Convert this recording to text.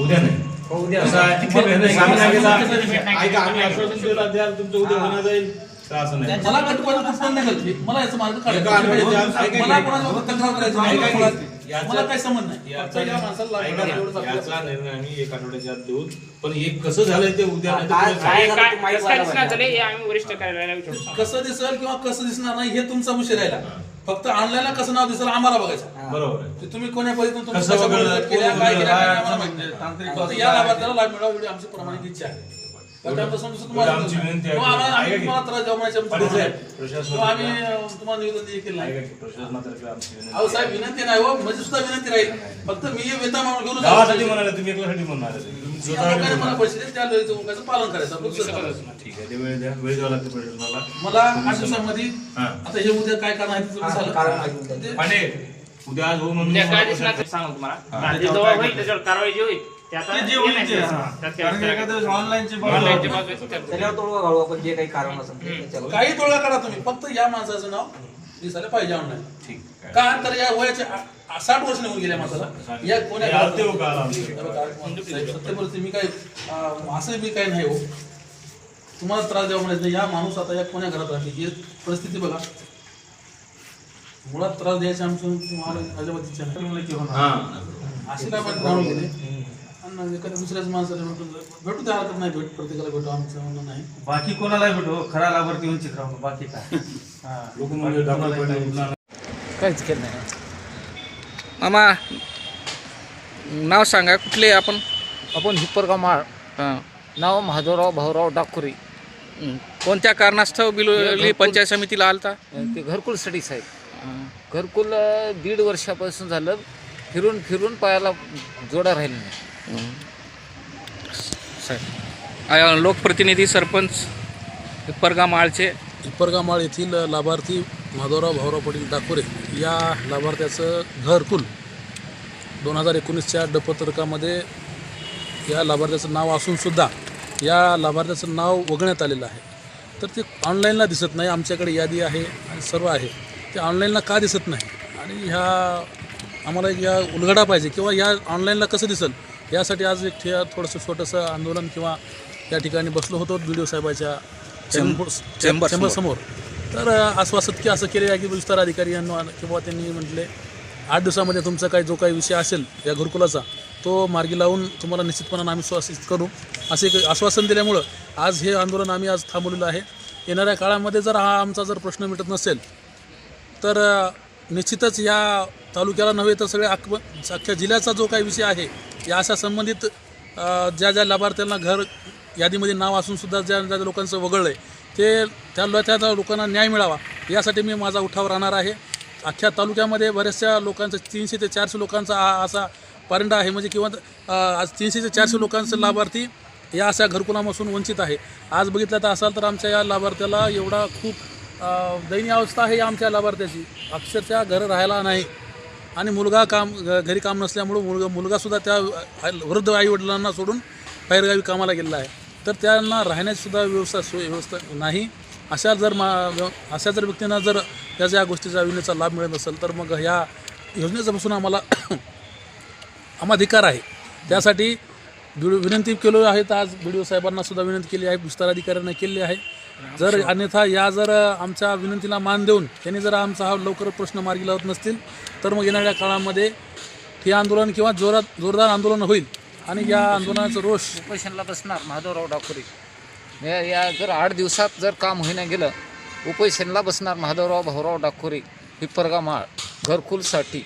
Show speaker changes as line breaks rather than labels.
उद्या नाही.
उद्या.
ऐका आम्ही आश्वासन द्याल तुमचं उद्या होणार जाईल. तर असं नाही.
मला कटकट पण नाही घालते मला याचा मार्ग
एका
काढायचा.
आठवड्याच्या आत- ऐका-
मला कोणाला तक्रार करायची नाही. मला- नाही.
याचा निर्णय आम्ही एक आठवड्याच्या आत देऊ. पण हे कसं झालंय ते उद्या
हे
कसं दिसेल किंवा कसं दिसणार नाही हे तुमचा विषय राहिला. फक्त ऑनलाईनला कसं नाव दिसेल आम्हाला बघायचं.
बरोबर आहे.
ते तुम्ही कोण्या पद्धतीने तुम्ही
कसं
कशा
वगैरे-
पद्धतीने केल्या काय केल्या काय आम्हाला माहीत
म्हणजे
नाही.
तांत्रिक
फक्त या लाभार्थ्याला लाभ मिळावा एवढी आमची प्रमाणित इच्छा आहे. त्यापासून दुसरं
एवढी
तुम्हाला
आमची विनंती आहे.
किंवा आम्हाला आम्ही तुम्हाला त्रास देऊ म्हणायची आमची
पाटील
गरज आहे.
साहेब, प्रशासनाला-
किंवा आम्ही अं, तुम्हाला निवेदन देखील नाही
ऐका की, प्रशासनातर्फे आमची विनंती
अहो
आहे.
साहेब विनंती नाही हो माझी सुद्धा विनंती राहील फक्त मी हे वेता म्हणून घेऊन
गावासाठी म्हणाले तुम्ही एकल्यासाठी म्हणणार आहे. तुम्ही
या
स्वतःसाठी
लोकांनी मला
म्हणणार.
पैसे दिले त्या लोकांचं पालन करायचं आपलं दुसरं काय करायचं.
ठीक आहे ते वेळ द्या वेळ द्यावा लागते प्रशासनाला
मला आठ दिवसामध्ये
हा.
आता हे उद्या काय कारण आहे ते तुम्ही
हा,
सांगा.
कारण माहिती होतं.
ते-
पांडे उद्या आज हो म्हणून
उद्या काय
मला
दिसणार ते
प्रशासन-
सांगू तुम्हाला
हा.
रात्री जेव्हा होईल त्याच्यावर कारवाई जी होईल
त्याच्यावर तोडगा घालू आपण जे काही कारण असेल ते त्याच्यावर.
काही टोळा काढा तुम्ही. फक्त या माणसाचं नाव दिसायला पाहिजे ऑनलाईन
ठीक. आहे.
का? तर या वयाचे आ- आ- साठ वर्ष निघून गेल्या माणसाला. या कोण्या? साहेब, सत्य परिस्थिती मी काय अं, असं मी काय नाही हो. तुम्हाला त्रास द्यावा म्हणायचं नाही. या माणूस आता या कोण्या घरात राहते? ही परिस्थिती बघा. मुळात त्रास द्यायचे आमचं तुम्हाला अजिबात इच्छा नाही
हा.
असे काय जाणून गेले एखाद्या दुसऱ्याच माणसाला भेटून भेटू द्या हरकत नाही भेट प्रत्येकाला भेटू आमचं म्हणणं नाही.
बाकी कोणाला भेटो खरा लाभार्थी वंचित राहू बाकी काय. हा.
लोक म्हणजे पडले,
काहीच केलं नाही. मामा नाव सांगा कुठले आपण?
आपण हिप्परगाव माळ.
हां.
नाव महादेवराव भाऊराव डाकुरी.
हं. कोणत्या कारणास्तव बिलोली पंचायत समितीला आलता?
ते घरकुल स्टडी साहेब. घरकुल अ, दीड वर्षापासून झालं फिरून फिरून पायाला जोडा राहिला नाही.
साहेब. लोकप्रतिनिधी सरपंच परगा माळचे
हिप्परगामाळ येथील लाभार्थी माधवराव भाऊराव पाटील डाकोरे या लाभार्थ्याचं घरकुल दोन हजार एकोणीसच्या डपत्रकामध्ये या लाभार्थ्याचं नाव असूनसुद्धा या लाभार्थ्याचं नाव वगळण्यात आलेलं आहे. तर ते ऑनलाईनला दिसत नाही आमच्याकडे यादी आहे आणि सर्व आहे. ते ऑनलाईनला का दिसत नाही? आणि ह्या आम्हाला एक या उलगडा पाहिजे किंवा या ऑनलाईनला कसं दिसेल? यासाठी आज एक ठे थोडंसं छोटंसं आंदोलन किंवा या ठिकाणी बसलो होतो बी डी ओ साहेबाच्या
चेंबर
चेंबर
समोर.
समोर. तर आश्वासित की असं केले आहे की विस्तार अधिकारी यांना किंवा त्यांनी म्हटले आठ दिवसामध्ये तुमचा काही जो काही विषय असेल या घरकुलाचा तो मार्गी लावून तुम्हाला निश्चितपणानं आम्ही स्वासित करू. असे एक आश्वासन दिल्यामुळं आज हे आंदोलन आम्ही आज थांबवलेलं आहे. येणाऱ्या काळामध्ये जर हा आमचा जर प्रश्न मिटत नसेल तर निश्चितच या तालुक्याला नव्हे तर सगळ्या अख अख्ख्या जिल्ह्याचा जो काही विषय आहे या अशा संबंधित ज्या ज्या लाभार्थ्यांना घर यादीमध्ये नाव असूनसुद्धा ज्या ज्या लोकांचं वगळलं आहे ते त्या त्या लोकांना न्याय मिळावा यासाठी मी माझा उठाव राहणार आहे. अख्ख्या तालुक्यामध्ये बऱ्याचशा लोकांचं तीनशे ते चारशे लोकांचा हा असा परिंडा आहे म्हणजे किंवा आज तीनशे ते चारशे लोकांचं लाभार्थी या अशा घरकुलापासून वंचित आहे. आज बघितलं तर असाल तर आमच्या या लाभार्थ्याला एवढा खूप दयनीय अवस्था आहे या आमच्या लाभार्थ्याची. अक्षरशः घर राहायला नाही. आणि मुलगा काम घरी काम नसल्यामुळं मुलगा मुलगासुद्धा त्या वृद्ध आईवडिलांना सोडून बाहेरगावी कामाला गेलेला आहे. तर त्यांना राहण्याचीसुद्धा व्यवस्था सोय व्यवस्था नाही. अशा जर मा अशा जर व्यक्तींना जर त्याच्या या गोष्टीचा योजनेचा लाभ मिळत असेल तर मग ह्या योजनेचापासून आम्हाला आम्हा अधिकार आहे. त्यासाठी विनंती केलो आहे तर आज बी डी ओ साहेबांना सुद्धा विनंती केली आहे. विस्तार अधिकाऱ्यांना केली आहे. जर अन्यथा या जर आमच्या विनंतीला मान देऊन त्यांनी जर आमचा हा लवकर प्रश्न मार्गी लावत नसतील तर मग येणाऱ्या काळामध्ये हे आंदोलन किंवा जोरात जोरदार आंदोलन होईल आणि या आंदोलनाचा रोष
उपोषणला बसणार महादेवराव डाकुरी. या या जर आठ दिवसात जर काम होईना गेलं उपोषणला बसणार महादेवराव भाऊराव डाकुरी हिप्परगाव माळ घरकुलसाठी.